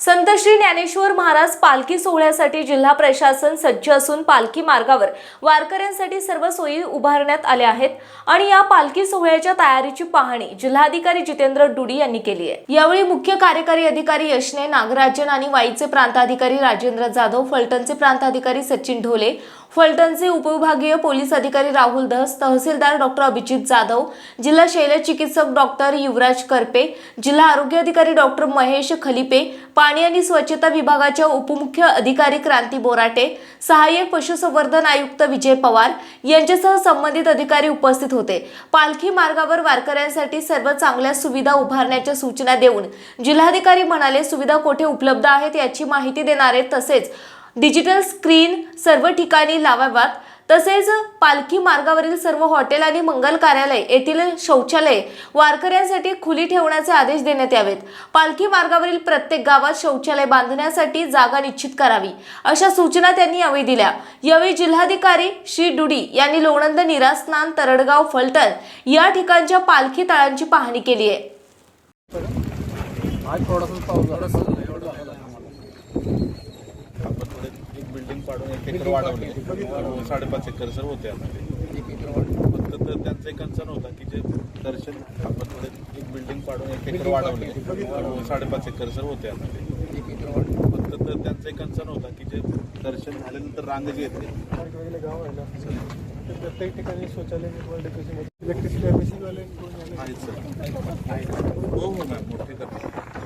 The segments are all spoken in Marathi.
संत श्री ज्ञानेश्वर महाराज पालखी सोहळ्यासाठी जिल्हा प्रशासन सज्ज असून पालखी मार्गावर वारकऱ्यांसाठी सर्व सोयी उभारण्यात आल्या आहेत आणि या पालखी सोहळ्याच्या तयारीची पाहणी जिल्हाधिकारी जितेंद्र डुडी यांनी केली आहे. यावेळी मुख्य कार्यकारी अधिकारी यशने नागराजन आणि वाईचे प्रांताधिकारी राजेंद्र जाधव फलटणचे प्रांताधिकारी सचिन ढोले फलटणचे उपविभागीय पोलीस अधिकारी राहुल धस तहसीलदार डॉक्टर अभिजित जाधव जिल्हा शैलचिकित्सक डॉक्टर युवराज करपे जिल्हा आरोग्य अधिकारी डॉक्टर महेश खलिपे पाणी आणि स्वच्छता विभागाच्या उपमुख्य अधिकारी क्रांती बोराटे सहाय्यक पशुसंवर्धन आयुक्त विजय पवार यांच्यासह संबंधित अधिकारी उपस्थित होते. पालखी मार्गावर वारकऱ्यांसाठी सर्व चांगल्या सुविधा उभारण्याच्या सूचना देऊन जिल्हाधिकारी म्हणाले सुविधा कोठे उपलब्ध आहेत याची माहिती देणारे तसेच डिजिटल स्क्रीन सर्व ठिकाणी लावाव्यात. तसेच पालखी मार्गावरील सर्व हॉटेल आणि मंगल कार्यालय येथील शौचालय वारकऱ्यांसाठी खुली ठेवण्याचे आदेश देण्यात यावेत. पालखी मार्गावरील प्रत्येक गावात शौचालय बांधण्यासाठी जागा निश्चित करावी अशा सूचना त्यांनी यावेळी दिल्या. यावेळी जिल्हाधिकारी श्री डुडी यांनी लोणंद निरास्नान तरडगाव फलटण या ठिकाणच्या पालखी तळांची पाहणी केली आहे. आज थोडासा पाऊस झाला. एवढा आपण थोडे एक बिल्डिंग पाडून एक एकर वाढवली. साडेपाच एकर सर होते आता ते. फक्त तर त्यांचा एक कन्सर्न होता की जे दर्शन आपण थोडे एक बिल्डिंग पाडून एक एकर वाढवली. साडेपाच एकर सर होते आता ते. फक्त तर त्यांचा एक कन्सर्न होता की जे दर्शन झाल्यानंतर रांग जी येते. प्रत्येक ठिकाणी शौचालय इलेक्ट्रिसिटी आहेत सर. हो हो मॅम मोठे करते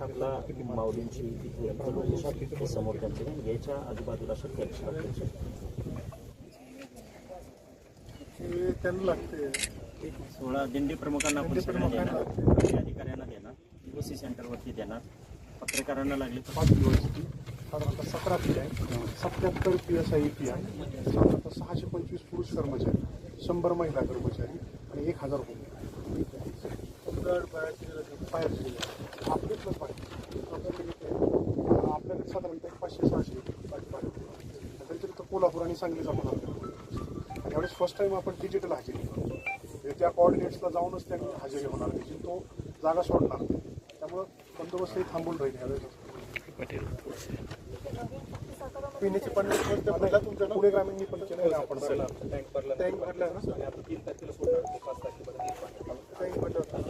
आपला माऊलींची समोर त्यांचे याच्या आजूबाजूला त्यांना लागते. सोळा दिंडी प्रमुखांना अधिकाऱ्यांना देणार. ओसी सेंटरवरती देणार. पत्रकारांना लागले तर पाच दिवस. साधारणतः सतरा पी आहे सत्याहत्तर पी एस आय पी आहे साधारणतः सहाशे पंचवीस पुरुष कर्मचारी शंभर महिला कर्मचारी आणि एक हजार रुपये बाहेरचे आपले प्लस बाकी आपल्याकडे आपल्याकडे साधारणतः एक पाचशे सहाशे त्यांच्यानंतर कोल्हापूर आणि पण आहे. आणि यावेळेस फर्स्ट टाइम आपण डिजिटल हजेरी. म्हणजे त्या कोऑर्डिनेट्सला जाऊनच त्यांनी हजेरी होणार त्याची तो जागा सोडणार. त्यामुळं बंदोबस्तही थांबून राहील यावेळेस पिण्याची पाणी व्यवस्था पहिला तुमच्या पुणे ग्रामीणनी पण केलं आपण. टँक भरला टँक भरला ना. तीन तारखेला सोडणार टँक भरला